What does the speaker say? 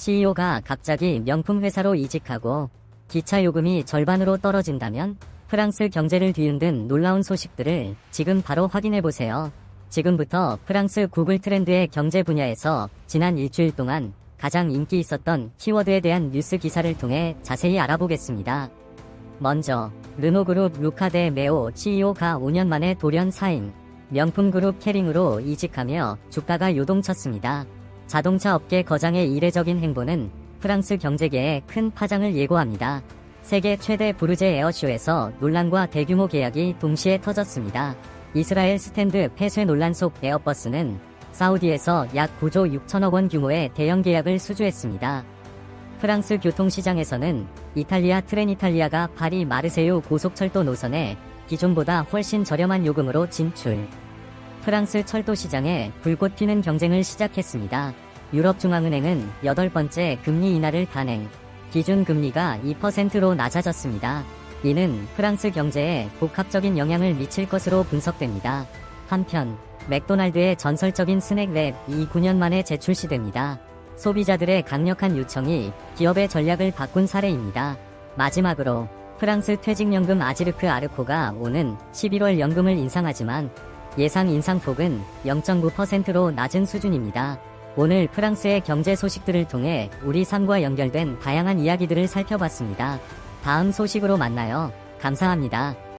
CEO가 갑자기 명품 회사로 이직하고 기차 요금이 절반으로 떨어진다면 프랑스 경제를 뒤흔든 놀라운 소식들을 지금 바로 확인해 보세요. 지금부터 프랑스 구글 트렌드의 경제 분야에서 지난 일주일 동안 가장 인기 있었던 키워드에 대한 뉴스 기사를 통해 자세히 알아보겠습니다. 먼저 르노그룹 루카데 메오 CEO가 5년 만에 돌연 사임, 명품 그룹 캐링으로 이직하며 주가가 요동쳤습니다. 자동차 업계 거장의 이례적인 행보는 프랑스 경제계에 큰 파장을 예고합니다. 세계 최대 부르제 에어쇼에서 논란과 대규모 계약이 동시에 터졌습니다. 이스라엘 스탠드 폐쇄 논란 속 에어버스는 사우디에서 약 9조 6천억 원 규모의 대형 계약을 수주했습니다. 프랑스 교통시장에서는 이탈리아 트렌이탈리아가 파리 마르세유 고속철도 노선에 기존보다 훨씬 저렴한 요금으로 진출. 프랑스 철도 시장에 불꽃 튀는 경쟁을 시작했습니다. 유럽중앙은행은 여덟 번째 금리 인하를 단행. 기준 금리가 2%로 낮아졌습니다. 이는 프랑스 경제에 복합적인 영향을 미칠 것으로 분석됩니다. 한편 맥도날드의 전설적인 스낵 랩이 9년 만에 재출시됩니다. 소비자들의 강력한 요청이 기업의 전략을 바꾼 사례입니다. 마지막으로 프랑스 퇴직연금 아지르크 아르코가 오는 11월 연금을 인상하지만 예상 인상폭은 0.9%로 낮은 수준입니다. 오늘 프랑스의 경제 소식들을 통해 우리 삶과 연결된 다양한 이야기들을 살펴봤습니다. 다음 소식으로 만나요. 감사합니다.